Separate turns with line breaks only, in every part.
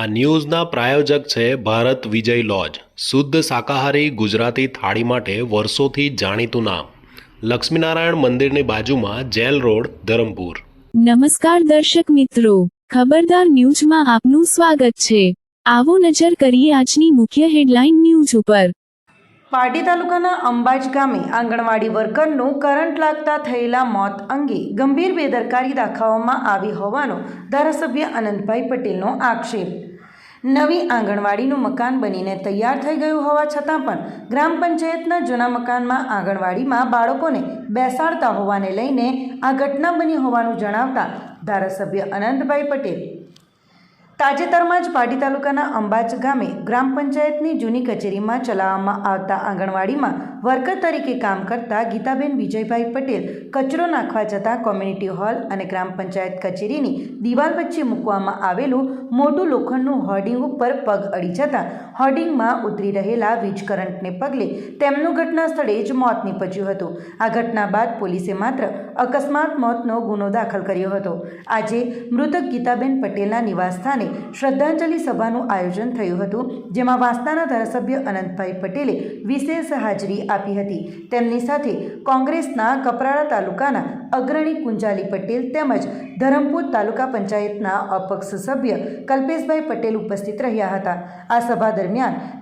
આ ન્યૂઝના પ્રાયોજક છે ભારત વિજય લોજ. શુદ્ધ શાકાહારી ગુજરાતી થાળી માટે વર્ષોથી જાણીતું નામ. લક્ષ્મીનારાયણ મંદિરની બાજુમાં જેલ રોડ ધરમપુર.
નમસ્કાર દર્શક મિત્રો. ખબરદાર ન્યૂઝમાં આપનું સ્વાગત છે. આવો નજર કરીએ આજની મુખ્ય હેડલાઇન ન્યૂઝ ઉપર.
પાટી તાલુકાના અંબાજ ગામે આંગણવાડી વર્કરનું કરંટ લાગતા થયેલા મોત અંગે ગંભીર બેદરકારી દાખવવામાં આવી હોવાનો ધારાસભ્ય અનંતભાઈ પટેલનો આક્ષેપ. નવી આંગણવાડીનું મકાન બનીને તૈયાર થઈ ગયું હોવા છતાં પણ ગ્રામ પંચાયતના જૂના મકાનમાં આંગણવાડીમાં બાળકોને બેસાડતા હોવાને લઈને આ ઘટના બની હોવાનું જણાવતા ધારાસભ્ય અનંતભાઈ પટેલ તાજેતરમાં જ પાટી તાલુકાના અંબાજ ગામે ગ્રામ પંચાયતની જૂની કચેરીમાં ચલાવવામાં આવતા આંગણવાડીમાં વર્કર તરીકે કામ કરતા ગીતાબેન વિજયભાઈ પટેલ કચરો નાખવા જતાં કોમ્યુનિટી હોલ અને ગ્રામ પંચાયત કચેરીની દિવાલ વચ્ચે મૂકવામાં આવેલું મોટું લોખંડનું હોર્ડિંગ ઉપર પગ અડી જતાં હોર્ડિંગમાં ઉતરી રહેલા વીજ કરંટને પગલે તેમનું ઘટના સ્થળે જ મોત નીપજ્યું હતું. આ ઘટના બાદ પોલીસે માત્ર અકસ્માત મોતનો ગુનો દાખલ કર્યો હતો. આજે મૃતક ગીતાબેન પટેલના નિવાસસ્થાને શ્રદ્ધાંજલિ સભાનું આયોજન થયું હતું, જેમાં વાંસદાના ધારાસભ્ય અનંતભાઈ પટેલે વિશેષ હાજરી આપી હતી. તેમની સાથે કોંગ્રેસના કપરાડા તાલુકાના અગ્રણી કુંજાલી પટેલ તેમજ ધરમપુર તાલુકા પંચાયતના અપક્ષ સભ્ય કલ્પેશભાઈ પટેલ ઉપસ્થિત રહ્યા હતા. આ સભા દરમિયાન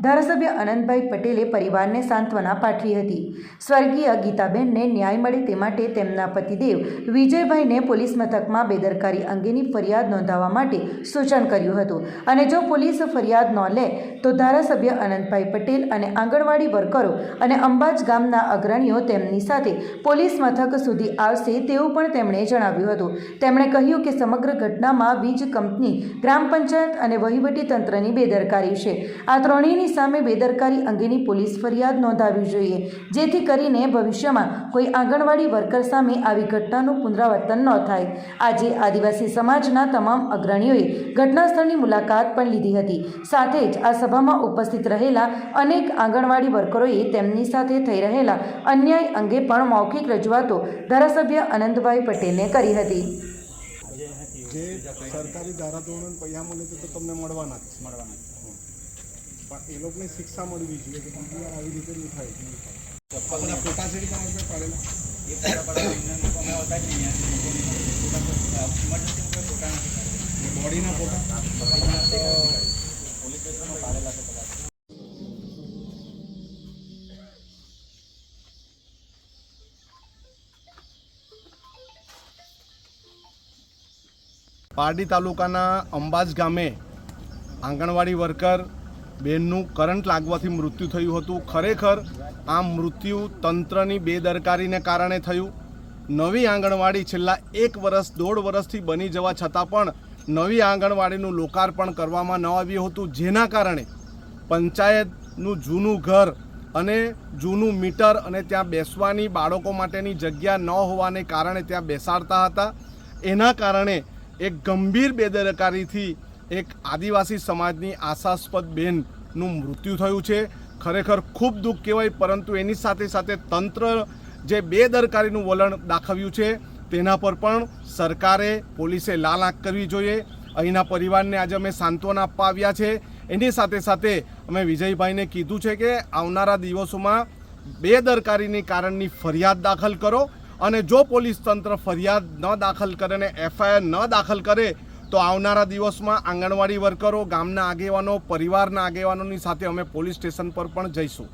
ધારાસભ્ય અનંતભાઈ પટેલે પરિવારને સાંત્વના પાઠવી હતી. સ્વર્ગીય ગીતાબેનને ન્યાય મળે તે માટે તેમના પતિદેવ વિજયભાઈને પોલીસ મથકમાં બેદરકારી અંગેની ફરિયાદ નોંધાવવા માટે સૂચન કર્યું હતું. અને જો પોલીસ ફરિયાદ ન લે, તો ધારાસભ્ય અનંતભાઈ પટેલ અને આંગણવાડી વર્કરો અને અંબાજ ગામના અગ્રણીઓ તેમની સાથે પોલીસ મથક સુધી આવશે તેવું પણ તેમણે જણાવ્યું હતું. તેમણે કહ્યું કે સમગ્ર ઘટનામાં વીજ કંપની, ગ્રામ પંચાયત અને વહીવટી તંત્રની બેદરકારી છે. આ ત્રણેયની સામે બેદરકારી અંગેની પોલીસ ફરિયાદ નોંધાવવી જોઈએ. જેથી કરીને ભવિષ્યમાં કોઈ આંગણવાડી વર્કર સામે આવી ઘટનાનું પુનરાવર્તન ન થાય. આજે આદિવાસી સમાજના તમામ અગ્રણીઓએ ઘટના સ્થળની મુલાકાત પણ લીધી હતી. સાથે જ આ સભામાં ઉપસ્થિત રહેલા અનેક આંગણવાડી વર્કરોએ તેમની સાથે થઈ રહેલા અન્યાય અંગે પણ મૌખિક રજૂઆતો ધારાસભ્ય આનંદભાઈ પટેલને કરી હતી.
જે સરકારી ધારાધોરણ પૈસા મળે તો તમને મળવાના જ મળવાના પણ એ લોકોને શિક્ષા મળવી જોઈએ કે બીજી વાર આવી રીતે નહીં થાય. આપણા ફોટા છે પાડેલા? પારડી તાલુકાના અંબાજ ગામે આંગણવાડી વર્કર બેનનું કરંટ લાગવાથી મૃત્યુ થયું હતું. ખરેખર, આ મૃત્યુ તંત્રની બેદરકારીને કારણે થયું. નવી આંગણવાડી છેલ્લા એક વર્ષ દોઢ વર્ષથી બની જવા છતાં પણ નવી આંગણવાડીનું લોકાર્પણ કરવામાં ન આવ્યું હતું. જેના કારણે પંચાયતનું જૂનું ઘર અને જૂનું મીટર અને ત્યાં બેસવાની બાળકો માટેની જગ્યા ન હોવાને કારણે ત્યાં બેસાડતા હતા. એના કારણે એક ગંભીર બેદરકારીથી એક આદિવાસી સમાજની આશાસ્પદ બેનનું મૃત્યુ થયું છે. ખરેખર ખૂબ દુઃખ કહેવાય, પરંતુ એની સાથે સાથે તંત્ર જે બેદરકારીનું વલણ દાખવ્યું છે, તેના પર પણ સરકારે પોલીસે લાલ આંખ કરવી જોઈએ. અહીંના પરિવારને આજે અમે સાંત્વના આપવા આવ્યા છે. એની સાથે સાથે અમે વિજયભાઈને કીધું છે કે આવનારા દિવસોમાં બેદરકારીની કારણની ફરિયાદ દાખલ કરો અને જો પોલીસ તંત્ર ફરિયાદ ન દાખલ કરે અને એફઆઈઆર ન દાખલ કરે તો આવનારા દિવસમાં આંગણવાડી વર્કરો, ગામના આગેવાનો, પરિવારના આગેવાનોની સાથે અમે પોલીસ સ્ટેશન પર પણ જઈશું.